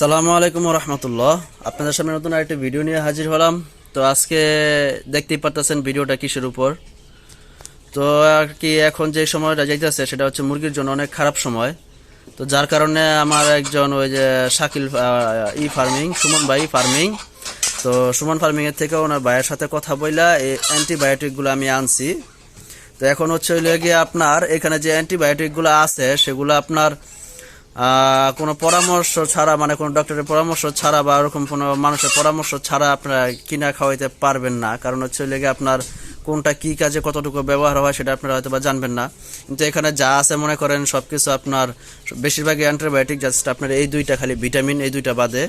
সালামু আলাইকুম রহমতুল্লাহ। আপনাদের সামনে নতুন আরেকটি ভিডিও নিয়ে হাজির হলাম। তো আজকে দেখতেই পারতেছেন ভিডিওটা কিসের উপর। তো আর কি এখন যে সময়টা যাইতেছে, সেটা হচ্ছে মুরগির জন্য অনেক খারাপ সময়। তো যার কারণে আমার একজন ওই যে শাকিল ই ফার্মিং, সুমন ভাই ফার্মিং। তো সুমন ফার্মিংয়ের থেকে ওনার ভাইয়ের সাথে কথা বইলা এই অ্যান্টিবায়োটিকগুলো আমি আনছি। তো এখন হচ্ছে গিয়ে আপনার, এখানে যে অ্যান্টিবায়োটিকগুলো আছে, সেগুলো আপনার কোনো পরামর্শ ছাড়া মানে কোনো ডক্টরের পরামর্শ ছাড়া বা ওরকম কোনো মানুষের পরামর্শ ছাড়া আপনারা কিনা খাওয়াইতে পারবেন না। কারণ হচ্ছে লেগে আপনার কোনটা কি কাজে কতটুকু ব্যবহার হয় সেটা আপনারা হয়তো বা জানবেন না। কিন্তু এখানে যা আছে মনে করেন সব কিছু আপনার বেশিরভাগই অ্যান্টিবায়োটিক জাস্ট আপনার এই দুইটা খালি ভিটামিন এই দুইটা বাদে।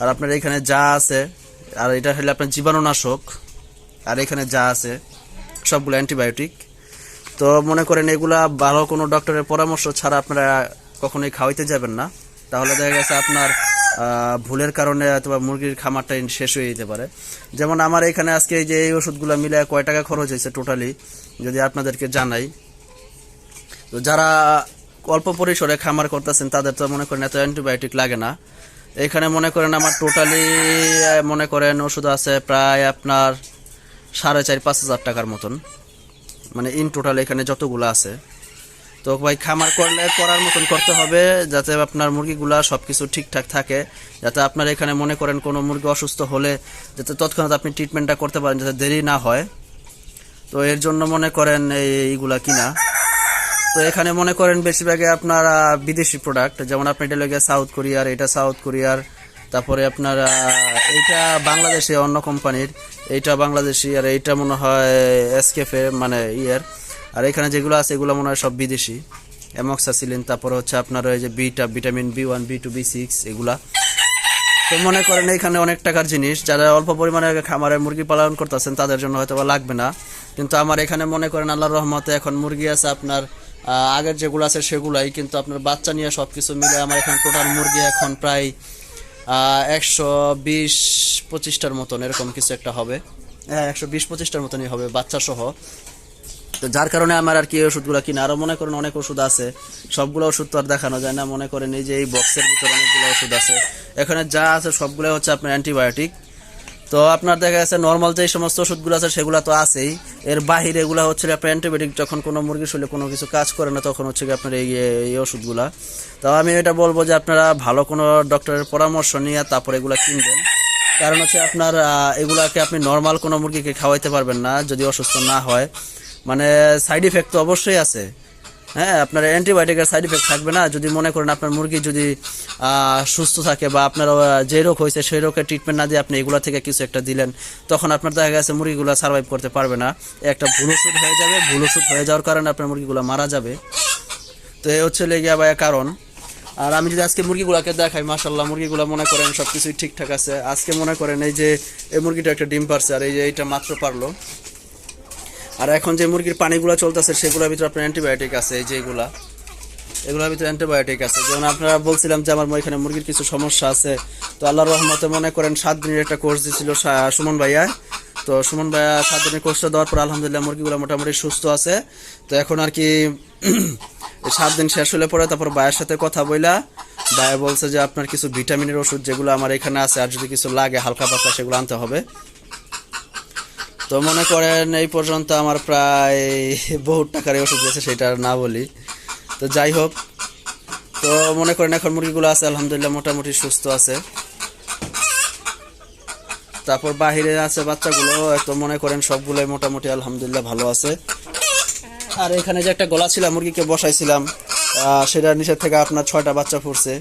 আর আপনার এখানে যা আছে, আর এটা হলে আপনার জীবাণুনাশক, আর এখানে যা আছে, সবগুলো অ্যান্টিবায়োটিক তো মনে করেন এগুলা ভালো কোনো ডক্টরের পরামর্শ ছাড়া আপনারা কখনোই খাওয়াইতে যাবেন না। তাহলে দেখা গেছে আপনার ভুলের কারণে অথবা মুরগির খামারটা শেষ হয়ে যেতে পারে। যেমন আমার এখানে আজকে এই যে এই ওষুধগুলো মিলে কয় টাকা খরচ হয়েছে টোটালি, যদি আপনাদেরকে জানাই। তো যারা অল্প পরিসরে খামার করতেছেন, তাদের তো মনে করেন এত অ্যান্টিবায়োটিক লাগে না। এখানে মনে করেন আমার টোটালি মনে করেন ওষুধ আছে প্রায় আপনার সাড়ে চার পাঁচ হাজার টাকার মতন। মানে ইন টোটাল এখানে যতগুলো আছে। তো ভাই খামার করলে করার মতন করতে হবে, যাতে আপনার মুরগিগুলা সব কিছু ঠিকঠাক থাকে, যাতে আপনার এখানে মনে করেন কোনো মুরগি অসুস্থ হলে যাতে তৎক্ষণাৎ আপনি ট্রিটমেন্টটা করতে পারেন যাতে দেরি না হয়। তো এর জন্য মনে করেন এই এইগুলা কিনা। তো এখানে মনে করেন বেশিরভাগে আপনার বিদেশি প্রোডাক্ট যেমন আপনি এটা লেগে সাউথ কোরিয়ার এটা সাউথ কোরিয়ার তারপরে আপনার এইটা বাংলাদেশে অন্য কোম্পানির এইটা বাংলাদেশি, আর এইটা মনে হয় এসকেফে মানে ইয়ের। আর এখানে যেগুলো আছে, এগুলো মনে হয় সব বিদেশি। অ্যামক্সাসিলিন, তারপরে হচ্ছে আপনার ওই যে beta, vitamin B one, B two, B six, এগুলা। তো মনে করেন এখানে অনেক টাকার জিনিস, যারা অল্প পরিমাণে খামারে মুরগি পালন করতেছেন, তাদের জন্য হয়তো বা লাগবে না। কিন্তু আমার এখানে মনে করেন আল্লাহর রহমতে এখন মুরগি আছে আপনার আগের যেগুলো আছে সেগুলাই, কিন্তু আপনার বাচ্চা নিয়ে সব কিছু মিলে আমার এখানে টোটাল মুরগি এখন প্রায় একশো বিশ পঁচিশটার মতন, এরকম কিছু একটা হবে। হ্যাঁ একশো বিশ পঁচিশটার মতনই হবে বাচ্চা সহ তো যার কারণে আমার আর কি এই ওষুধগুলো কিনা আরও মনে করেন অনেক ওষুধ আছে। সবগুলো ওষুধ তো আর দেখানো যায় না। মনে করেন এই যে এই বক্সের ভিতরে অনেকগুলো ওষুধ আছে। এখানে যা আছে সবগুলো হচ্ছে আপনার অ্যান্টিবায়োটিক তো আপনার দেখা যাচ্ছে নর্মাল যে সমস্ত ওষুধগুলো আছে, সেগুলো তো আছেই। এর বাহিরে এগুলো হচ্ছে আপনার অ্যান্টিবায়োটিক যখন কোনো মুরগির শরীরে কোনো কিছু কাজ করে না, তখন হচ্ছে আপনার এই এই ওষুধগুলা। তো আমি এটা বলব যে আপনারা ভালো কোনো ডক্টরের পরামর্শ নিয়ে তারপর এগুলো কিনবেন। কারণ হচ্ছে আপনার এগুলাকে আপনি নর্মাল কোনো মুরগিকে খাওয়াইতে পারবেন না, যদি অসুস্থ না হয়। মানে সাইড ইফেক্ট তো অবশ্যই আছে। হ্যাঁ আপনার অ্যান্টিবায়োটিকের সাইড ইফেক্ট থাকবে না। যদি মনে করেন আপনার মুরগি যদি সুস্থ থাকে বা আপনার যে রোগ হয়েছে সেই রোগের ট্রিটমেন্ট না দিয়ে আপনি এগুলো থেকে কিছু একটা দিলেন, তখন আপনার দেখা গেছে মুরগিগুলো সার্ভাইভ করতে পারবে না। একটা ভুল ওষুধ হয়ে যাবে। ভুল ওষুধ হয়ে যাওয়ার কারণে আপনার মুরগিগুলো মারা যাবে। তো এই হচ্ছে লেগে ভাইয়া কারণ। আর আমি যদি আজকে মুরগিগুলোকে দেখাই মাসাল্লাহ মুরগিগুলো মনে করেন সব কিছুই ঠিকঠাক আছে। আজকে মনে করেন এই যে, এই মুরগিটা একটা ডিম পারছে, আর এই যে এইটা মাত্র পারল। আর এখন যে মুরগির পানিগুলো চলতেছে, সেগুলোর ভিতরে আপনার অ্যান্টিবায়োটিক আছে, এই যে এগুলা এগুলোর ভিতরে অ্যান্টিবায়োটিক আছে। যেমন আপনারা বলছিলাম যে আমার এখানে মুরগির কিছু সমস্যা আছে, তো আল্লাহর রহমতে মনে করেন সাত দিনের একটা কোর্স দিয়েছিল সুমন ভাইয়া। তো সুমন ভাইয়া সাত দিনের কোর্সটা দেওয়ার পর আলহামদুলিল্লাহ মুরগিগুলো মোটামুটি সুস্থ আছে। তো এখন আর কি সাত দিন শেষ হলে পরে তারপর ভাইয়ের সাথে কথা বইলা, ভাইয়া বলছে যে আপনার কিছু ভিটামিনের ওষুধ যেগুলো আমার এখানে আছে, আর যদি কিছু লাগে, হালকা পাতলা সেগুলো আনতে হবে। তো মনে করেন এই পর্যন্ত আমার প্রায় বহুত টাকার ওষুধ গেছে সেটা না বলি। তো যাই হোক, তো মনে করেন এখন মুরগিগুলো আছে, আলহামদুলিল্লাহ মোটামুটি সুস্থ আছে। তারপর বাহিরে আছে বাচ্চাগুলো, তো মনে করেন সবগুলোই মোটামুটি আলহামদুলিল্লাহ ভালো আছে। আর এখানে যে একটা গলা ছিল, মুরগিকে বসাইছিলাম সেটার নিচের থেকে আপনার ছয়টা বাচ্চা ফুটছে।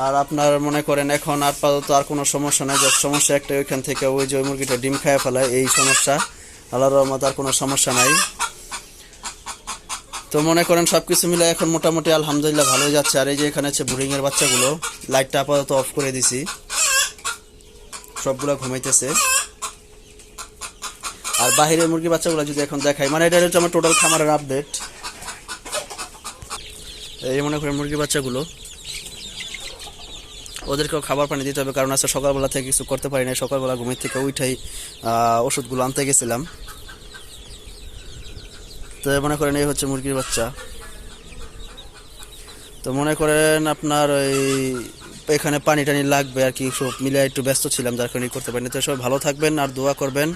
আর আপনার মনে করেন এখন আপাতত আর কোনো সমস্যা নাই যে সমস্যা একটা ওইখান থেকে ওই যে ওই মুরগিটা ডিম খায় ফেলায়, এই সমস্যা। আল্লাহর রহমত আর কোনো সমস্যা নাই। তো মনে করেন সব কিছু মিলে এখন মোটামুটি আলহামদুলিল্লাহ ভালোই যাচ্ছে। আর এই যে এখানে হচ্ছে বুড়িং এর বাচ্চাগুলো, লাইটটা আপাতত অফ করে দিছি। সবগুলো ঘুমাইতেছে। আর বাহিরের মুরগি বাচ্চাগুলো যদি এখন দেখাই মানে এটা হচ্ছে আমার টোটাল খামারের আপডেট এই মনে করেন মুরগি বাচ্চাগুলো। ওদেরকেও খাবার পানি দিতে হবে, কারণ আজকে সকালবেলা থেকে কিছু করতে পারি না সকালবেলা ঘুমের থেকে উঠাই ওষুধগুলো আনতে গেছিলাম। তো মনে করেন এই হচ্ছে মুরগির বাচ্চা। তো মনে করেন আপনার ওই এখানে পানি টানি লাগবে আর কি, সব মিলে একটু ব্যস্ত ছিলাম, যার কারণে করতে পারিনি। তো সবাই ভালো থাকবেন আর দোয়া করবেন,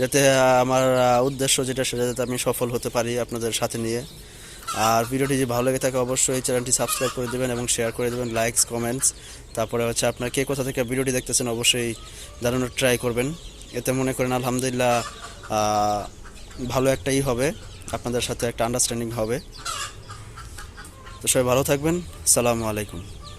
যাতে আমার উদ্দেশ্য যেটা সেটা যাতে আমি সফল হতে পারি আপনাদের সাথে নিয়ে। আর ভিডিওটি যদি ভালো লেগে থাকে, অবশ্যই চ্যানেলটি সাবস্ক্রাইব করে দেবেন এবং শেয়ার করে দেবেন লাইকস কমেন্টস তারপরে হচ্ছে আপনার কে কোথা থেকে ভিডিওটি দেখতেছেন অবশ্যই জানানোর ট্রাই করবেন। এতে মনে করেন আলহামদুলিল্লাহ ভালো একটাই হবে, আপনাদের সাথে একটা আন্ডারস্ট্যান্ডিং হবে। তো সবাই ভালো থাকবেন, সালামু আলাইকুম।